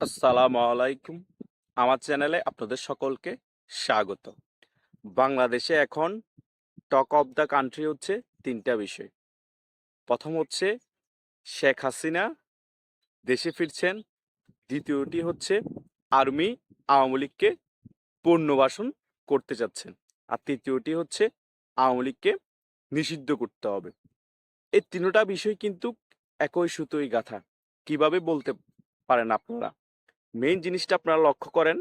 আসসালামু আলাইকুম। আমার চ্যানেলে আপনাদের সকলকে স্বাগত। বাংলাদেশে এখন টক অফ দ্য কান্ট্রি হচ্ছে তিনটা বিষয়। প্রথম হচ্ছে শেখ হাসিনা দেশে ফিরছেন। দ্বিতীয়টি হচ্ছে আর্মি আওয়ামী লীগকে পুনর্বাসন করতে যাচ্ছেন। আর তৃতীয়টি হচ্ছে আওয়ামী লীগকে নিষিদ্ধ করতে হবে। এই তিনটা বিষয় কিন্তু একই সুতোই গাথা। কীভাবে বলতে পারেন আপনারা? মেইন জিনিসটা আপনারা লক্ষ্য করেন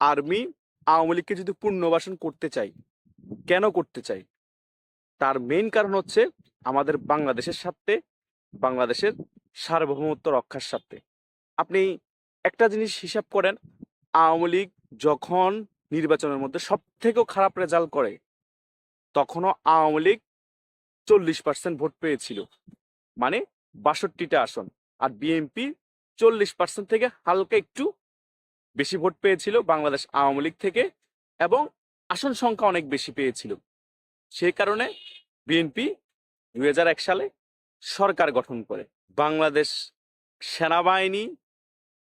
আর্মি আওয়ামী লীগকে যদি পুনর্বাসন করতে চাই কেন করতে চাই তার মেইন কারণ হচ্ছে আমাদের বাংলাদেশের স্বার্থে, বাংলাদেশের সার্বভৌমত্ব রক্ষার সাথে আপনি একটা জিনিস হিসাব করেন, আওয়ামী লীগ যখন নির্বাচনের মধ্যে সব থেকেও খারাপ রেজাল্ট করে, তখনও আওয়ামী লীগ চল্লিশ পার্সেন্ট ভোট পেয়েছিল। মানে বাষট্টিটা আসন। আর বিএনপি চল্লিশ পার্সেন্ট থেকে হালকা একটু বেশি ভোট পেয়েছিল বাংলাদেশ আওয়ামী লীগ থেকে এবং আসন সংখ্যা অনেক বেশি পেয়েছিল। সেই কারণে বিএনপি দুই হাজার এক সালে সরকার গঠন করে। বাংলাদেশ সেনাবাহিনী,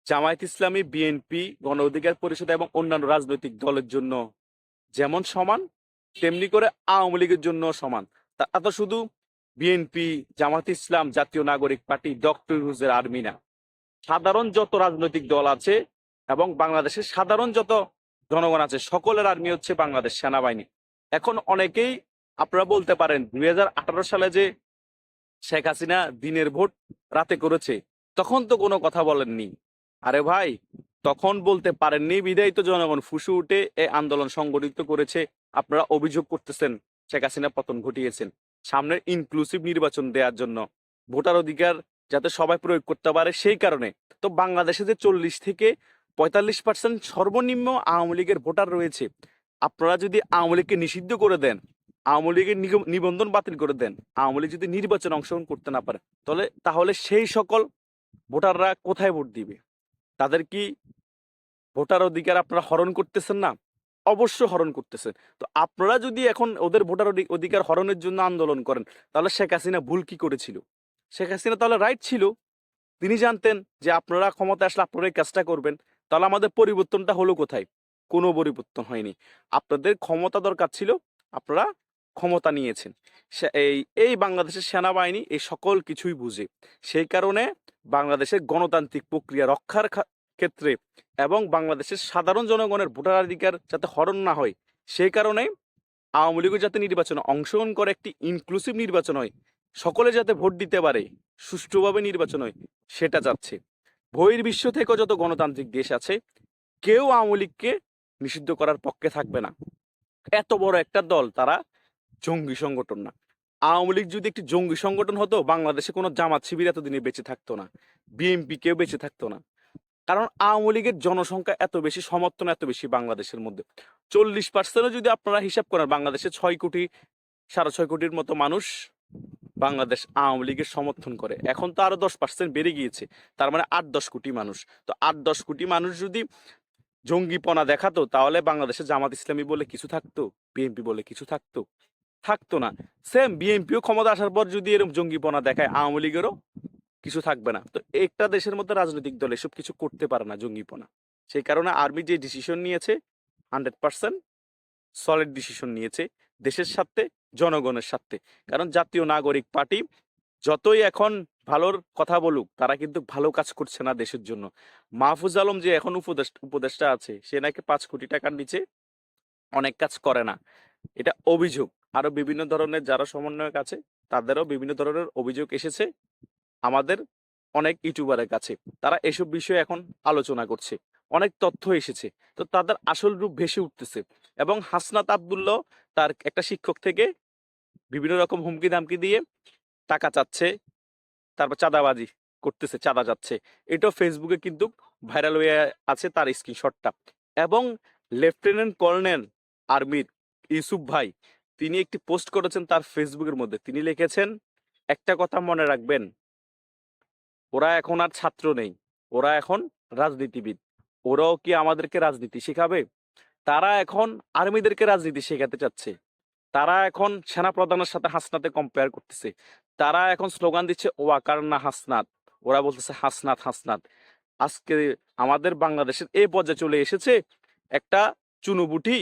জামায়াত ইসলামী, বিএনপি, গণ অধিকার পরিষদ এবং অন্যান্য রাজনৈতিক দলের জন্য যেমন সমান, তেমনি করে আওয়ামী লীগের জন্য সমান। তা শুধু বিএনপি জামাত ইসলাম জাতীয় নাগরিক পার্টি, ডক্টর হুজের আর্মি না সাধারণ যত রাজনৈতিক দল আছে এবং বাংলাদেশের সাধারণ যত জনগণ আছে, সকলের আর্মি হচ্ছে বাংলাদেশ সেনাবাহিনী। এখন অনেকেই, আপনারা বলতে পারেন, দুই হাজার আঠারো সালে যে শেখ হাসিনা দিনের ভোট রাতে করেছে, তখন তো কোনো কথা বলেননি। আরে ভাই, তখন বলতে পারেননি বিদায়ী তো জনগণ ফুসু উঠে এই আন্দোলন সংগঠিত করেছে। আপনারা অভিযোগ করতেছেন, শেখ হাসিনা পতন ঘটিয়েছেন। সামনের ইনক্লুসিভ নির্বাচন দেওয়ার জন্য। ভোটার অধিকার যাতে সবাই প্রয়োগ করতে পারে সেই কারণে। তো বাংলাদেশে যে চল্লিশ থেকে পঁয়তাল্লিশ পার্সেন্ট সর্বনিম্ন আওয়ামী লীগের ভোটার রয়েছে, আপনারা যদি আওয়ামী লীগকে নিষিদ্ধ করে দেন, আওয়ামী লীগের নিবন্ধন বাতিল করে দেন, আওয়ামী লীগ যদি নির্বাচনে অংশগ্রহণ করতে না পারে, তাহলে তাহলে সেই সকল ভোটাররা কোথায় ভোট দিবে? তাদের কি ভোটার অধিকার আপনারা হরণ করতেছেন না? অবশ্য হরণ করতেছেন। তো আপনারা যদি এখন ওদের ভোটার অধিকার হরণের জন্য আন্দোলন করেন, তাহলে শেখ হাসিনা ভুল কি করেছিল? শেখ হাসিনা তাহলে রাইট ছিল। তিনি জানতেন যে আপনারা ক্ষমতা আসলে আপনারা কাজটা করবেন। তাহলে আমাদের পরিবর্তনটা হলো কোথায়? কোনো পরিবর্তন হয়নি। আপনাদের ক্ষমতা দরকার ছিল, আপনারা ক্ষমতা নিয়েছেন। এই এই বাংলাদেশের সেনাবাহিনী এই সকল কিছুই বুঝে। সেই কারণে বাংলাদেশের গণতান্ত্রিক প্রক্রিয়া রক্ষার ক্ষেত্রে এবং বাংলাদেশের সাধারণ জনগণের ভোটাধিকার যাতে হরণ না হয়, সেই কারণে আওয়ামী লীগও যাতে নির্বাচনে অংশগ্রহণ করে, একটি ইনক্লুসিভ নির্বাচন হয় সকলে যাতে ভোট দিতে পারে, সুষ্ঠুভাবে নির্বাচন হয়, সেটা যাচ্ছে বহির্বিশ্ব থেকেও যত গণতান্ত্রিক দেশ আছে, কেউ আওয়ামী লীগকে নিষিদ্ধ করার পক্ষে থাকবে না। এত বড় একটা দল, তারা জঙ্গি সংগঠন না। আওয়ামী লীগ যদি একটি জঙ্গি সংগঠন হতো, বাংলাদেশে কোনো জামাত শিবির এতদিনে বেঁচে থাকতো না বিএনপি কেউ বেঁচে থাকতো না। কারণ আওয়ামী লীগের জনসংখ্যা এত বেশি, সমর্থন এত বেশি বাংলাদেশের মধ্যে। চল্লিশ পার্সেন্টও যদি আপনারা হিসাব করেন, বাংলাদেশে ছয় কোটি, সাড়ে ছয় কোটির মতো মানুষ বাংলাদেশ আওয়ামী লীগের সমর্থন করে। এখন তো আরও দশ পার্সেন্ট বেড়ে গিয়েছে। তার মানে আট দশ কোটি মানুষ। তো আট দশ কোটি মানুষ যদি জঙ্গিপনা দেখাতো, তাহলে বাংলাদেশে জামাত ইসলামী বলে কিছু থাকতো, বিএনপি বলে কিছু থাকতো। থাকতো না। সেম বিএনপিও ক্ষমতা আসার পর যদি এরকম জঙ্গিপনা দেখায়, আওয়ামী লীগেরও কিছু থাকবে না। তো একটা দেশের মধ্যে রাজনৈতিক দল এসব কিছু করতে পারে না জঙ্গিপনা। সেই কারণে আর্মি যে ডিসিশন নিয়েছে হান্ড্রেড পার্সেন্ট সলিড ডিসিশন নিয়েছে। দেশের সাথে জনগণের সাথে কারণ জাতীয় নাগরিক পার্টি যতই এখন ভালোর কথা বলুক, তারা কিন্তু ভালো কাজ করছে না দেশের জন্য। মাহফুজ আলম যে এখন উপদেশ, উপদেষ্টা আছে, সে নাকি পাঁচ কোটি টাকার নিচে অনেক কাজ করে না। এটা অভিযোগ। আরও বিভিন্ন ধরনের যারা সমন্বয়ক আছে, তাদেরও বিভিন্ন ধরনের অভিযোগ এসেছে আমাদের অনেক ইউটিউবারের কাছে। তারা এসব বিষয়ে এখন আলোচনা করছে। অনেক তথ্য এসেছে। তো তাদের আসল রূপ ভেসে উঠতেছে। এবং হাসনাত আবদুল্লাহ তার একটা শিক্ষক থেকে বিভিন্ন রকম হুমকি ধামকি দিয়ে টাকা চাচ্ছে, তারপর চাঁদাবাজি করতেছে, চাঁদা যাচ্ছে। এটাও ফেসবুকে কিন্তু ভাইরাল হয়ে আছে তার স্ক্রিনশটটা এবং লেফটেন্যান্ট কর্নেল আর্মির ইউসুফ ভাই, তিনি একটি পোস্ট করেছেন তার ফেসবুকের মধ্যে। তিনি লিখেছেন, একটা কথা মনে রাখবেন, ওরা এখন আর ছাত্র নেই, ওরা এখন রাজনীতিবিদ। ওরাও কি আমাদেরকে রাজনীতি শেখাবে? তারা এখন আর্মিদেরকে রাজনীতি শেখাতে চাচ্ছে। তারা এখন সেনা প্রধানের সাথে হাসনাতে কম্পেয়ার করতেছে। তারা এখন স্লোগান দিচ্ছে, ওয়াকার না হাসনাত। ওরা বলতেছে, হাসনাত হাসনাত। আজকে আমাদের বাংলাদেশের এই পর্যায়ে চলে এসেছে একটা চুনুবুটি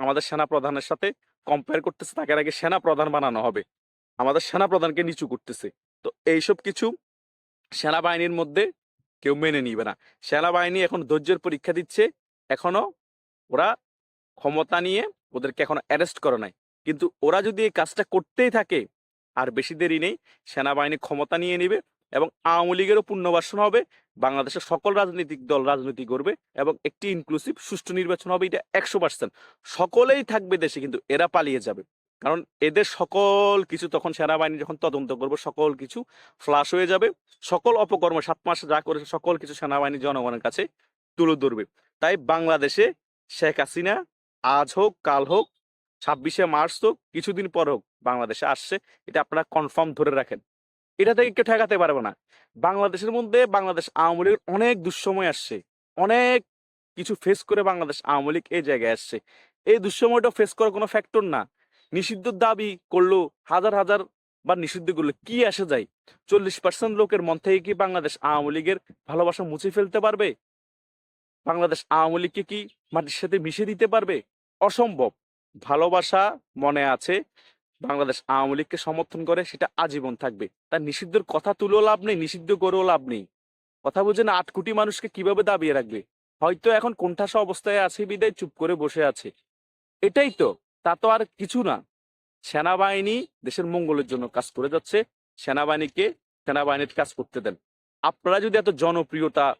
আমাদের সেনা প্রধানের সাথে কম্পেয়ার করতেছে। তাকে আগে সেনা প্রধান বানানো হবে। আমাদের সেনা প্রধানকে নিচু করতেছে। তো এইসব কিছু সেনাবাহিনীর মধ্যে কেউ মেনে নিবে না। সেনাবাহিনী এখন ধৈর্যের পরীক্ষা দিচ্ছে। এখনও ওরা ক্ষমতা নিয়ে ওদেরকে এখনও অ্যারেস্ট করে নাই। কিন্তু ওরা যদি এই কাজটা করতেই থাকে, আর বেশি দেরি নেই, সেনাবাহিনী ক্ষমতা নিয়ে নেবে এবং আওয়ামী লীগেরও পুনর্বাসন হবে, বাংলাদেশের সকল রাজনৈতিক দল রাজনীতি করবে এবং একটি ইনক্লুসিভ সুষ্ঠু নির্বাচন হবে, এটা একশো পার্সেন্ট সকলেই থাকবে দেশে, কিন্তু এরা পালিয়ে যাবে। কারণ এদের সকল কিছু তখন সেনাবাহিনী যখন তদন্ত করবে, সকল কিছু ফ্লাশ হয়ে যাবে, সকল অপকর্ম, সাত মাস যা করেছে, সকল কিছু সেনাবাহিনী জনগণের কাছে তুলে ধরবে। তাই বাংলাদেশে শেখ হাসিনা, আজ হোক, কাল হোক ছাব্বিশে মার্চ হোক কিছুদিন পর হোক বাংলাদেশে আসছে, এটা আপনারা কনফার্ম ধরে রাখেন। এটা থেকে কেউ ঠেকাতে পারবে না। বাংলাদেশের মধ্যে বাংলাদেশ আওয়ামী লীগের অনেক দুঃসময় আসছে, অনেক কিছু ফেস করে বাংলাদেশ আওয়ামী লীগ এই জায়গায় আসছে। এই দুঃসময়টা ফেস করার কোনো ফ্যাক্টর না। নিষিদ্ধ দাবি করল হাজার হাজার বা নিষিদ্ধ করল, কি আসে যায়? চল্লিশ পার্সেন্ট লোকের মন থেকে কি বাংলাদেশ আওয়ামী লীগের ভালোবাসা মুছে ফেলতে পারবে? বাংলাদেশ আওয়ামী লীগকে কি মাটির সাথে মিশে দিতে পারবে? অসম্ভব। ভালোবাসা মনে আছে, বাংলাদেশ আওয়ামী লীগকে সমর্থন করে, সেটা আজীবন থাকবে। তার নিষিদ্ধের কথা তুলেও লাভ নেই, নিষিদ্ধ করেও লাভ নেই। কথা বুঝে না, আট কোটি মানুষকে কীভাবে দাবিয়ে রাখবে? হয়তো এখন কোণঠাসা অবস্থায় আছে, বিদায় চুপ করে বসে আছে। এটাই তো, তা তো আর কিছু না। সেনাবাহিনী দেশের মঙ্গলের জন্য কাজ করে যাচ্ছে, সেনাবাহিনীকে, সেনাবাহিনীর কাজ করতে দেন। আপনারা যদি এত জনপ্রিয়তা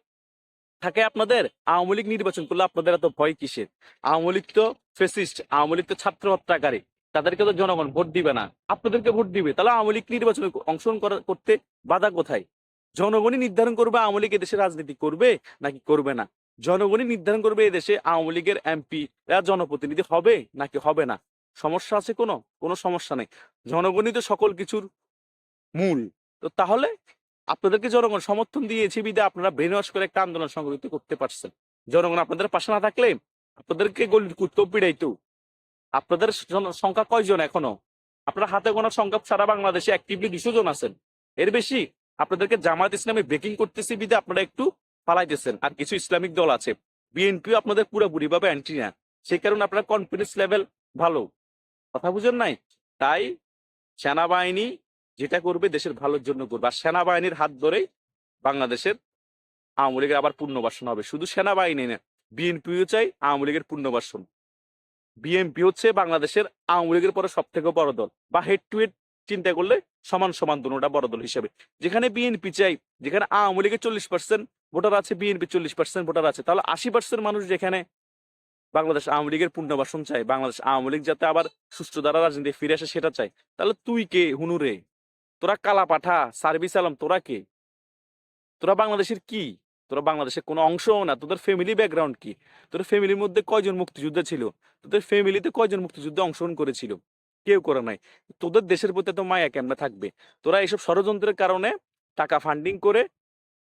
থাকে আপনাদের? আওয়ামী লীগ নির্বাচন করলে আপনাদের এত ভয় কিসের? আওয়ামী লীগ তো ফেসিস্ট আওয়ামী লীগ তো ছাত্র হত্যাকারী তাদেরকে তো জনগণ ভোট দিবে না। আপনাদেরকে ভোট দিবে। তাহলে আওয়ামী লীগ নির্বাচনে অংশগ্রহণ করতে বাধা কোথায়? জনগণই নির্ধারণ করবে আওয়ামী লীগ এদেশে রাজনীতি করবে নাকি করবে না? জনগণই নির্ধারণ করবে এদেশে আওয়ামী লীগের এমপি জনপ্রতিনিধি হবে নাকি হবে না? সমস্যা আছে কোনো? কোনো সমস্যা নেই। জনগণই তো সকল কিছুর মূল। তো তাহলে আপনাদেরকে জনগণ সমর্থন দিয়েছে বিদে আপনারা ব্রেন ওয়াশ করে একটা আন্দোলন সংগঠিত করতে পারছেন। জনগণ আপনাদের পাশে না থাকলে আপনাদেরকে গলির কুত্তো পিড়াইতো আপনাদের সংখ্যা কয়জন এখনও? আপনারা হাতে গোনার সংখ্যা সারা বাংলাদেশে অ্যাক্টিভলি দুশো জন আছেন। এর বেশি আপনাদেরকে জামায়াত ইসলামে ব্রেকিং করতেছি বিদে, আপনারা একটু পালাইতেছেন। আর কিছু ইসলামিক দল আছে। বিএনপিও আপনাদের পুরোপুরি ভাবে অ্যান্টি না। সেই কারণে আপনার কনফিডেন্স লেভেল ভালো। কথা বুঝেন নাই? তাই সেনাবাহিনী যেটা করবে দেশের ভালোর জন্য করবে। আর সেনাবাহিনীর হাত ধরেই বাংলাদেশের আওয়ামী লীগের আবার পুনর্বাসন হবে। শুধু সেনাবাহিনী না, বিএনপিও চাই আওয়ামী লীগের পুনর্বাসন। বিএনপি হচ্ছে বাংলাদেশের আওয়ামী লীগের পরে সব থেকে বড় দল বা হেড টু হেড চিন্তা করলে সমান সমান দুটা বড় দল হিসেবে। যেখানে বিএনপি চাই, যেখানে আওয়ামী লীগের চল্লিশ পার্সেন্ট ভোটার আছে, বিএনপি চল্লিশ পার্সেন্ট ভোটার আছে, তাহলে আশি পার্সেন্ট মানুষ যেখানে বাংলাদেশ আওয়ামী লীগের পুনর্বাসন চায়, বাংলাদেশ আওয়ামী লীগ যাতে আবার সুষ্ঠু দ্বারা রাজনীতি ফিরে আসে সেটা চাই তাহলে তুই কে? হুনুরে তোরা কালা পাঠা, সার্ভিস আলম তোরা কে? তোরা বাংলাদেশের কি? তোরা বাংলাদেশের কোনো অংশও না, তোদের ফ্যামিলি ব্যাকগ্রাউন্ড কি? তোদের ফ্যামিলির মধ্যে কয়জন মুক্তিযোদ্ধা ছিল? তোদের ফ্যামিলিতে কয়জন মুক্তিযুদ্ধে অংশগ্রহণ করেছিল? কেউ করে নাই। তোদের দেশের প্রতি তো মায়া কেমনে থাকবে? তোরা এইসব ষড়যন্ত্রের কারণে টাকা ফান্ডিং করে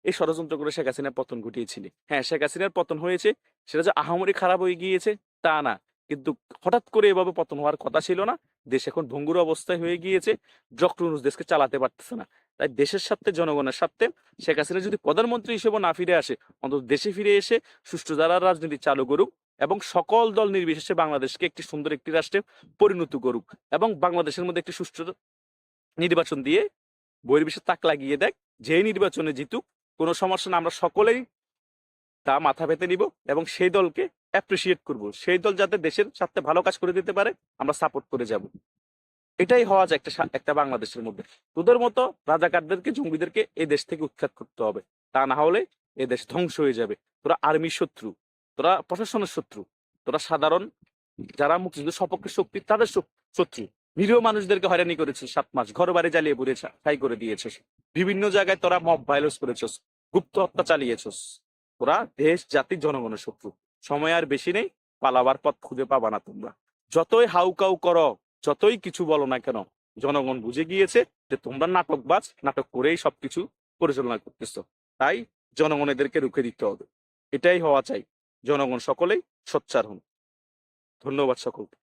এই ষড়যন্ত্র করে শেখ হাসিনার পতন ঘটিয়েছিলি। হ্যাঁ শেখ হাসিনার পতন হয়েছে, সেটা যে আহামরি খারাপ হয়ে গিয়েছে, তা না। কিন্তু হঠাৎ করে এভাবে পতন হওয়ার কথা ছিল না। দেশ এখন ভঙ্গুর অবস্থায় হয়ে গিয়েছে। ডক্টর দেশকে চালাতে পারতেছে না। তাই দেশের স্বার্থে, জনগণের স্বার্থে শেখ হাসিনা যদি প্রধানমন্ত্রী হিসেবে না ফিরে আসে, অন্তত দেশে ফিরে এসে সুষ্ঠু দ্বারা রাজনীতি চালু করুক এবং সকল দল নির্বিশেষে বাংলাদেশকে একটি সুন্দর একটি রাষ্ট্রে পরিণত করুক এবং বাংলাদেশের মধ্যে একটি সুষ্ঠু নির্বাচন দিয়ে বহির্বিশ্বে তাক লাগিয়ে দেখ যে নির্বাচনে জিতুক, কোনো সমস্যা না। আমরা সকলেই তা মাথা পেতে নিব এবং সেই দলকে অ্যাপ্রিসিয়েট করব। সেই দল যাতে দেশের সাথে ভালো কাজ করে দিতে পারে, আমরা সাপোর্ট করে যাব। এটাই হওয়া যায় একটা একটা বাংলাদেশের মধ্যে। তোদের মতো রাজাকারদেরকে, জঙ্গিদেরকে এই দেশ থেকে উৎখাত করতে হবে। তা না হলে এ দেশ ধ্বংস হয়ে যাবে। তোরা আর্মি শত্রু, তোরা প্রশাসনের শত্রু, তোরা সাধারণ যারা মুক্তিযুদ্ধ সপক্ষে শক্তি, তাদের শত্রু। নিরীহ মানুষদেরকে হয়রানি করেছিস সাত মাস ঘর বাড়ি জ্বালিয়ে পুড়ে ছাই করে দিয়েছিস। বিভিন্ন জায়গায় তোরা মব ভাইলেন্স করেছিস, গুপ্ত হত্যা চালিয়েছিস। তোরা দেশ, জাতি, জনগণের শত্রু। সময় আর বেশি নেই, পালাবার পথ খুঁজে পাবা না তোমরা। যতই হাউকাউ করো, যতই কিছু বলো না কেন, জনগণ বুঝে গিয়েছে যে তোমরা নাটকবাজ, নাটক করেই সবকিছু পরিচালনা করতেছ। তাই জনগণ এদেরকে রুখে দিতে হবে। এটাই হওয়া চাই। জনগণ সকলেই সোচ্চার হন। ধন্যবাদ সকলকে।